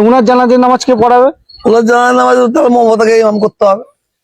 উনার জানাজের নামাজ কে পড়াবে ওনার জানাজের নামাজ তাহলে মমতাকে ইমাম করতে হবে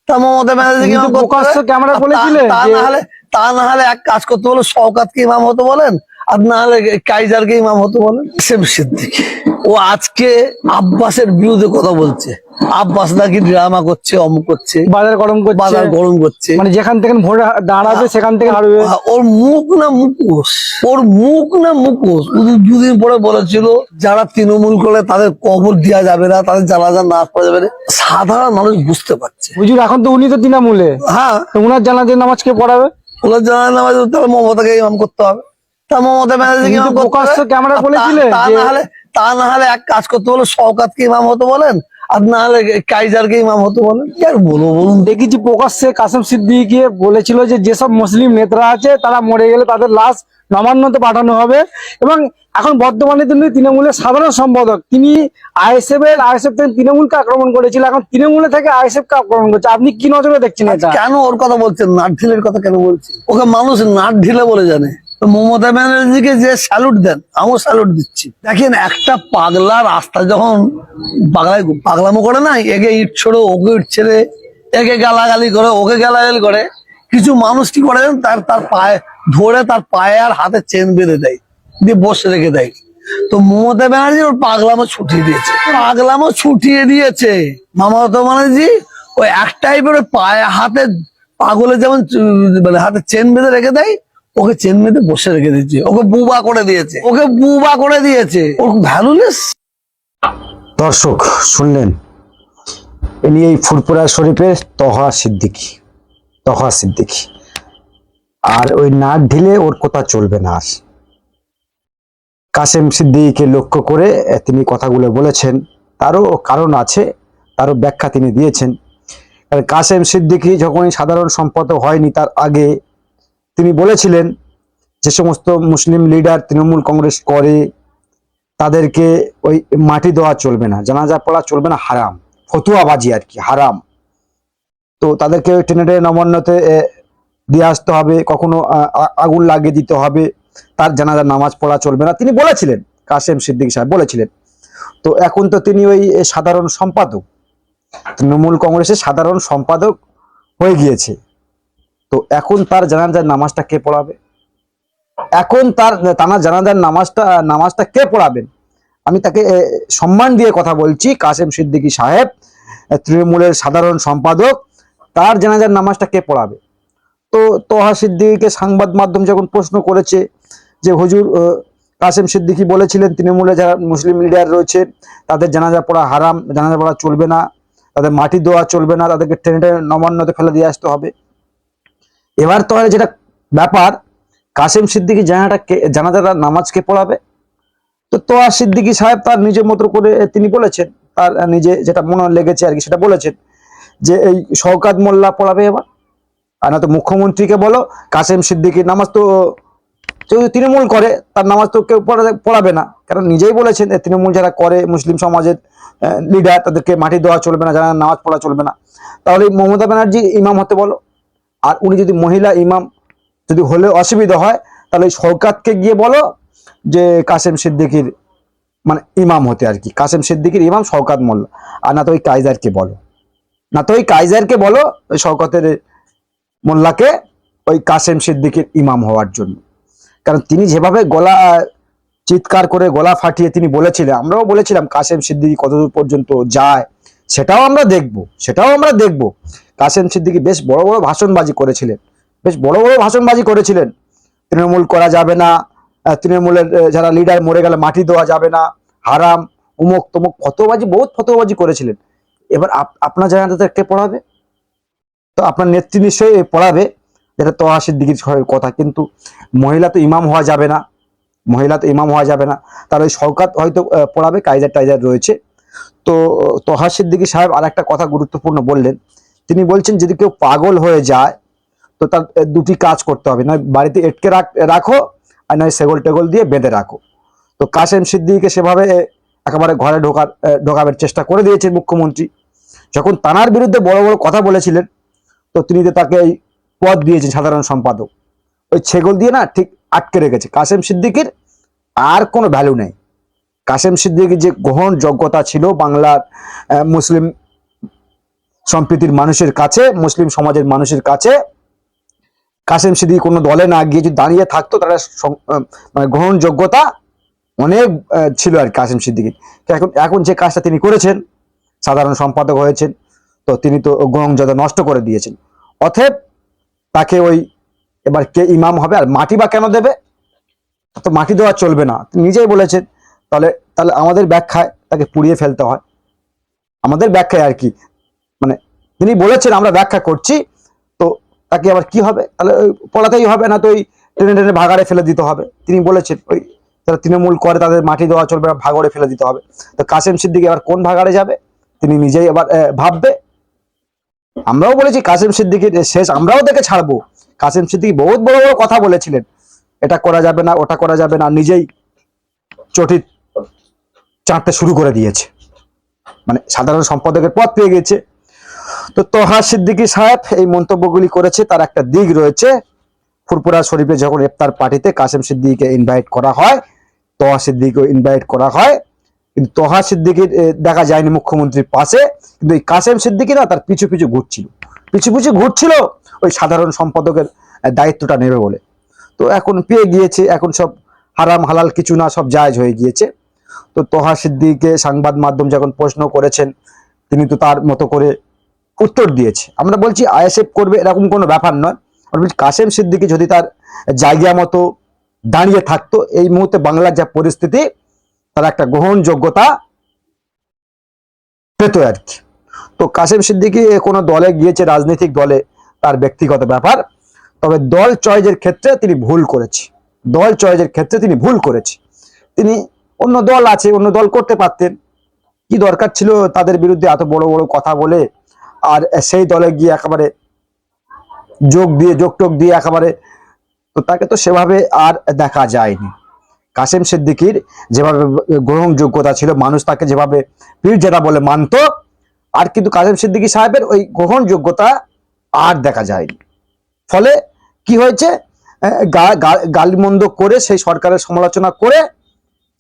তা মমতা ব্যানার্জি ইমাম করতে হবে। ক্যামেরা আর তা- না হলে তা না হলে এক কাজ করতে বলে শওকাতকে ইমাম হতে বলেন আর না হলে কাইজারকে ইমাম হতো বলেন সেম সিদ্দিকি। ও আজকে আব্বাসের বিরুদ্ধে কথা বলছে। আব্বাস নাকি ড্রামা করছে অমুক করছে বাজার গরম করছে। বাজার গরম করছে। মানে যেখান থেকে ভোট দাঁড়াবে সেখান থেকে হারবে। ওর মুখ না মুখোশ। ওর মুখ না মুখোশ। দুদিন পরে বলেছিল যারা তৃণমূল করে তাদের কবর দেওয়া যাবে না তাদের জানাজা না করা যাবে না। সাধারণ মানুষ বুঝতে পারছে। হুজুর এখন তো উনি তো তৃণমূলে। হ্যাঁ। উনার জানাজের নামাজ কে পড়াবে? ওনার জানা নামাজ তাহলে মমতাকে ইমাম করতে হবে। তা মমতা ব্যানার্জি কিন্তু প্রকাশ্য ক্যামেরা তা- বলেছিলে তা না হলে তা না হলে এক কাজ করতে বলে শওকাতকে ইমাম হতে বলেন? আর না হলে কাইজারকে ইমাম হতে বলেন? কি আর বলব বলুন? দেখেছি প্রকাশ্যে কাসেম সিদ্দিকে বলেছিল যে যেসব মুসলিম নেতারা আছে তারা মরে গেলে তাদের লাশ নবান্নতে পাঠানো হবে। এবং এখন বর্তমানে তিনি তৃণমূলের সাধারণ সম্পাদক তিনি আইএসএফ এর আইএসএফ থেকে তৃণমূলকে আক্রমণ করেছিল। এখন তৃণমূলে থেকে আইএসএফ কে আক্রমণ করছে। আপনি কি নজরে দেখছেন এটা? কেন ওর কথা বলছেন? নাট ঢিলের কথা কেন বলছেন? ওকে মানুষ নাট ঢিলে বলে জানে। তো মমতা ব্যানার্জিকে যে স্যালুট দেন, আমিও স্যালুট দিচ্ছি। দেখেন, একটা পাগলা রাস্তা যখন পাগলায় পাগলামো করে না একে ইট ছোড়ো, ওকে ইট ছেড়ে, একে গালাগালি করে, ওকে গালাগালি করে, কিছু মানুষ কি করে তার তার পায়ে ধরে তার পায়ে আর হাতে চেন বেঁধে দেয়, দিয়ে বসে রেখে দেয়। তো মমতা ব্যানার্জি ওর পাগলামো ছুটিয়ে দিয়েছে। পাগলামো ছুটিয়ে দিয়েছে। মমতা ব্যানার্জি ওই এক টাইপের পায়ে হাতে পাগলে যেমন মানে হাতে চেন বেঁধে রেখে দেয় ওকে চেন বেঁধে বসে রেখে দিয়েছে। ওকে বুবা করে দিয়েছে। ওকে বুবা করে দিয়েছে। ওর ভ্যালুলেস দর্শক, শুনলেন? ইনি এই ফুরপুরা শরীফের তহা সিদ্দিকি তহা সিদ্দিকি। আর ওই নাক ঢিলে ওর কথা চলবে না আর। কাসেম সিদ্দিকীকে লক্ষ্য করে তিনি কথাগুলো বলেছেন, তারও কারণ আছে, তারও ব্যাখ্যা তিনি দিয়েছেন। কাসেম সিদ্দিকী যখনই সাধারণ সম্পাদক হয়নি, তার আগে তিনি বলেছিলেন যে সমস্ত মুসলিম লিডার তৃণমূল কংগ্রেস করে, তাদেরকে ওই মাটি দেওয়া চলবে না, জানাজা পড়া চলবে না, হারাম, ফতুয়াবাজি আর কি, হারাম। তো তাদেরকে ওই টেনে নবান্নতে দিয়ে আসতে হবে, কখনো আগুন লাগিয়ে দিতে হবে, তার জানাজার নামাজ পড়া চলবে না। তিনি বলেছিলেন কাশেম সিদ্দিক সাহেব বলেছিলেন। তো এখন তো তিনি ওই সাধারণ সম্পাদক, তৃণমূল কংগ্রেসের সাধারণ সম্পাদক হয়ে গিয়েছে। তো এখন তার জানাজার নামাজটা কে পড়াবে? এখন তার তানা জানাজার নামাজটা নামাজটা কে পড়াবেন? আমি তাকে সম্মান দিয়ে কথা বলছি, কাসেম সিদ্দিকী সাহেব, তৃণমূলের সাধারণ সম্পাদক। তার জানাজার নামাজটা কে পড়াবে? তো তোহা সিদ্দিকীকে সংবাদ মাধ্যম যখন প্রশ্ন করেছে যে, হুজুর কাসেম সিদ্দিকী বলেছিলেন তৃণমূলে যারা মুসলিম লিডার রয়েছে, তাদের জানাজা পড়া হারাম, জানাজা পড়া চলবে না, তাদের মাটি দেওয়া চলবে না, তাদেরকে ট্রেনে ট্রেনে নবান্নতে ফেলে দিয়ে আসতে হবে। এবার তাহলে যেটা ব্যাপার, কাসেম সিদ্দিকী জানাটা জানাজাটা নামাজ কে পড়াবে? তো তোয়া সিদ্দিকী সাহেব তার নিজের মতো করে তিনি বলেছেন, তার নিজে যেটা মনে লেগেছে আর কি সেটা বলেছেন, যে এই শওকাত মোল্লা পড়াবে এবার। আর না তো মুখ্যমন্ত্রীকে বলো, কাসেম সিদ্দিকীর নামাজ তো যদি তৃণমূল করে, তার নামাজ তো কেউ পড়া- পড়াবে না। কারণ নিজেই বলেছেন তৃণমূল যারা করে, মুসলিম সমাজের লিডার তাদেরকে মাটি দেওয়া চলবে না, যারা নামাজ পড়া চলবে না। তাহলে মমতা ব্যানার্জি ইমাম হতে বলো আর উনি যদি মহিলা ইমাম যদি হলে অসুবিধা হয়, তাহলে শওকাতকে গিয়ে বলো যে কাসেম সিদ্দিকির মানে ইমাম হতে আর কি। কাসেম সিদ্দিকির ইমাম শওকাত মোল্লা। আর না তো ওই কাইজারকে বলো। না তো ওই কাইজারকে বলো ওই শওকতের মোল্লাকে ওই কাসেম সিদ্দিকির ইমাম হওয়ার জন্য। কারণ তিনি যেভাবে গলা, চিৎকার করে গলা ফাটিয়ে তিনি বলেছিলেন, আমরাও বলেছিলাম কাসেম সিদ্দিকি কতদূর পর্যন্ত যায় সেটাও আমরা দেখব, সেটাও আমরা দেখব। কাসেম সিদ্দিকি বেশ বড় বড় ভাষণবাজি করেছিলেন, বেশ বড় বড় ভাষণবাজি করেছিলেন। তৃণমূল করা যাবে না তৃণমূলের যারা লিডার মরে গেলে মাটি দেওয়া যাবে না, হারাম, উমুক তমুক ফতোবাজি বহুত ফতোবাজি করেছিলেন। এবার আপ- আপনার জায়গাতে কে পড়াবে? তো আপনার নেত্রী নিশ্চয়ই পড়াবে, যেটা তোহা সিদ্দিকির কথা। কিন্তু মহিলা তো ইমাম হওয়া যাবে না, মহিলা তো ইমাম হওয়া যাবে না। তার ওই সরকার হয়তো পড়াবে, কায়দার টাইজার রয়েছে। তো তোহা সিদ্দিকী সাহেব আর একটা কথা গুরুত্বপূর্ণ বললেন। তিনি বলছেন, যদি কেউ পাগল হয়ে যায়, তো তার দুটি কাজ করতে হবে। না বাড়িতে এটকে রাখো আর নয়, সেগল টেগল দিয়ে বেঁধে রাখো। তো কাসেম সিদ্দিকীকে সেভাবে একেবারে ঘরে ঢোকার ঢোকাবের চেষ্টা করে দিয়েছেন মুখ্যমন্ত্রী। যখন তানার বিরুদ্ধে বড় বড় কথা বলেছিলেন, তো তিনি তো তাকে এই পদ দিয়েছেন সাধারণ সম্পাদক, ওই ছেগল দিয়ে না ঠিক আটকে রেখেছে। কাসেম সিদ্দিকির আর কোনো ভ্যালু নেই। কাসেম সিদ্দিকীর যে গ্রহণ যোগ্যতা ছিল বাংলার মুসলিম সম্প্রীতির মানুষের কাছে, মুসলিম সমাজের মানুষের কাছে, কাসেম সিদ্দিকী কোনো দলে না গিয়ে যদি দাঁড়িয়ে থাকতো, তারা মানে গ্রহণযোগ্যতা অনেক ছিল আর কাসেম সিদ্দিকীর। এখন এখন যে কাজটা তিনি করেছেন, সাধারণ সম্পাদক হয়েছেন, তো তিনি তো গ্রহণযোগ্যতা নষ্ট করে দিয়েছেন। অতএব তাকে ওই এবার কে ইমাম হবে আর মাটি বা কেন দেবে? তো মাটি দেওয়া চলবে না। নিজেই বলেছেন তাহলে তাহলে আমাদের ব্যাখ্যায় তাকে পুড়িয়ে ফেলতে হয়। আমাদের ব্যাখ্যায় আর কি মানে তিনি বলেছেন আমরা ব্যাখ্যা করছি তো তাকে আবার কি হবে? তাহলে পড়াতেই হবে না তো ওই টেনে টেনে ভাগাড়ে ফেলে দিতে হবে। তিনি বলেছেন ওই যারা তৃণমূল করে তাদের মাটি দেওয়া চলবে ভাগড়ে ফেলে দিতে হবে। তো কাসেম সিদ্দিক এবার কোন ভাগাড়ে যাবে? তিনি নিজেই আহ, ভাববে। আমরাও বলেছি কাসেম সিদ্দিকির শেষ আমরাও দেখে ছাড়বো। কাসেম সিদ্দিকি বহুত বড় বড় কথা বলেছিলেন। এটা করা যাবে না ওটা করা যাবে না নিজেই চটি চাঁদতে শুরু করে দিয়েছে। মানে সাধারণ সম্পাদকের পদ পেয়ে গেছে। তো তোহা সিদ্দিকী সাহেব এই মন্তব্যগুলি করেছে, তার একটা দিক রয়েছে। ফুরপুরা শরীফে যখন ইফতার পার্টিতে কাসেম সিদ্দিকীকে ইনভাইট করা হয়, তোহা সিদ্দিকীকে ইনভাইট করা হয়। কিন্তু তোহা সিদ্দিকীর দেখা যায়নি মুখ্যমন্ত্রীর পাশে। কিন্তু এই কাসেম সিদ্দিকি না, তার পিছু পিছু ঘুরছিল। পিছু পিছু ঘুরছিল, ওই সাধারণ সম্পাদকের দায়িত্বটা নেবে বলে। তো এখন পেয়ে গিয়েছে, এখন সব হারাম হালাল কিছু না, সব জায়জ হয়ে গিয়েছে। তো তোহা সিদ্দিককে সংবাদ মাধ্যম যখন প্রশ্ন করেছেন, তিনি তো তার মতো করে উত্তর দিয়েছে। আমরা বলছি, আইএসএফ করবে এরকম কোনো ব্যাপার নয়। আমরা বলছি, কাসেম সিদ্দিকী যদি তার জায়গা মতো দাঁড়িয়ে থাকতো, এই মুহূর্তে বাংলার যা পরিস্থিতি, তার একটা গ্রহণযোগ্যতা পেত আর কি। তো কাসেম সিদ্দিকি কোনো দলে গিয়েছে, রাজনৈতিক দলে, তার ব্যক্তিগত ব্যাপার। তবে দল চয়েজের ক্ষেত্রে তিনি ভুল করেছে। দল চয়েজের ক্ষেত্রে তিনি ভুল করেছে। তিনি অন্য দল আছে, অন্য দল করতে পারতেন। কি দরকার ছিল তাদের বিরুদ্ধে এত বড় বড় কথা বলে? আর সেই দলে গিয়ে একেবারে যোগ দিয়ে, যোগ টোক দিয়ে একেবারে তো তাকে তো সেভাবে আর দেখা যায়নি। কাসেম সিদ্দিকির যেভাবে গ্রহণযোগ্যতা ছিল, মানুষ তাকে যেভাবে পীর জেতা বলে মানতো, আর কিন্তু কাসেম সিদ্দিকী সাহেবের ওই গ্রহণযোগ্যতা আর দেখা যায়নি। ফলে কি হয়েছে? গালিমন্দ করে সেই সরকারের সমালোচনা করে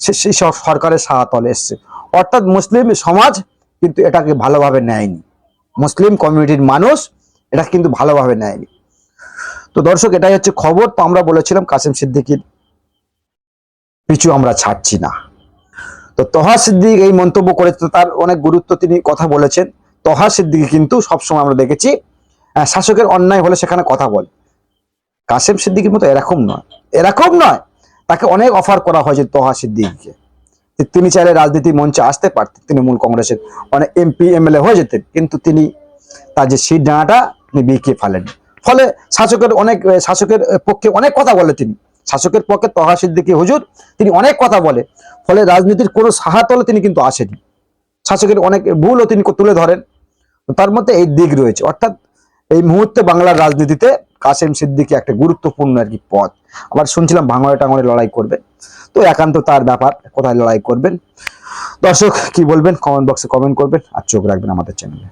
সেই সরকারের সাহাতলে এসছে। অর্থাৎ মুসলিম সমাজ কিন্তু এটাকে ভালোভাবে নেয়নি। মুসলিম কমিউনিটির মানুষ এটা কিন্তু ভালোভাবে নেয়নি। তো দর্শক, এটাই হচ্ছে খবর। তো আমরা বলেছিলাম কাসেম সিদ্দিকির পিছু আমরা ছাড়ছি না। তো তহা সিদ্দিক এই মন্তব্য করে তার অনেক গুরুত্ব তিনি কথা বলেছেন। তহা সিদ্দিকি কিন্তু সবসময় আমরা দেখেছি শাসকের অন্যায় হলে সেখানে কথা বলে। কাসেম সিদ্দিকির মতো এরকম নয়। এরকম নয়। তাকে অনেক অফার করা হয়েছে তহা সিদ্দিকিকে। তিনি চাইলে রাজনীতি মঞ্চে আসতে পারতেন। তৃণমূল কংগ্রেসের অনেক এমপি এমএলএ হয়ে যেতেন। কিন্তু তিনি তার যে সিট ডানাটা তিনি বিকিয়ে ফেলেন। ফলে শাসকের অনেক শাসকের পক্ষে অনেক কথা বলে তিনি। শাসকের পক্ষে তহা সিদ্দিকি হুজুর, তিনি অনেক কথা বলে। ফলে রাজনীতির কোনো সাহাতলে তিনি কিন্তু আসেনি। শাসকের অনেক ভুলও তিনি তুলে ধরেন। তার মধ্যে এই দিক রয়েছে। অর্থাৎ এই মুহূর্তে বাংলার রাজনীতিতে কাসেম সিদ্দিকি একটা গুরুত্বপূর্ণ আর কি পদ। আবার শুনছিলাম ভাঙড়ে টাঙড়ে লড়াই করবেন তো একান্ত তার ব্যাপার, কোথায় লড়াই করবেন? দর্শক, কি বলবেন? কমেন্ট বক্সে কমেন্ট করবেন আর চোখ রাখবেন আমাদের চ্যানেলে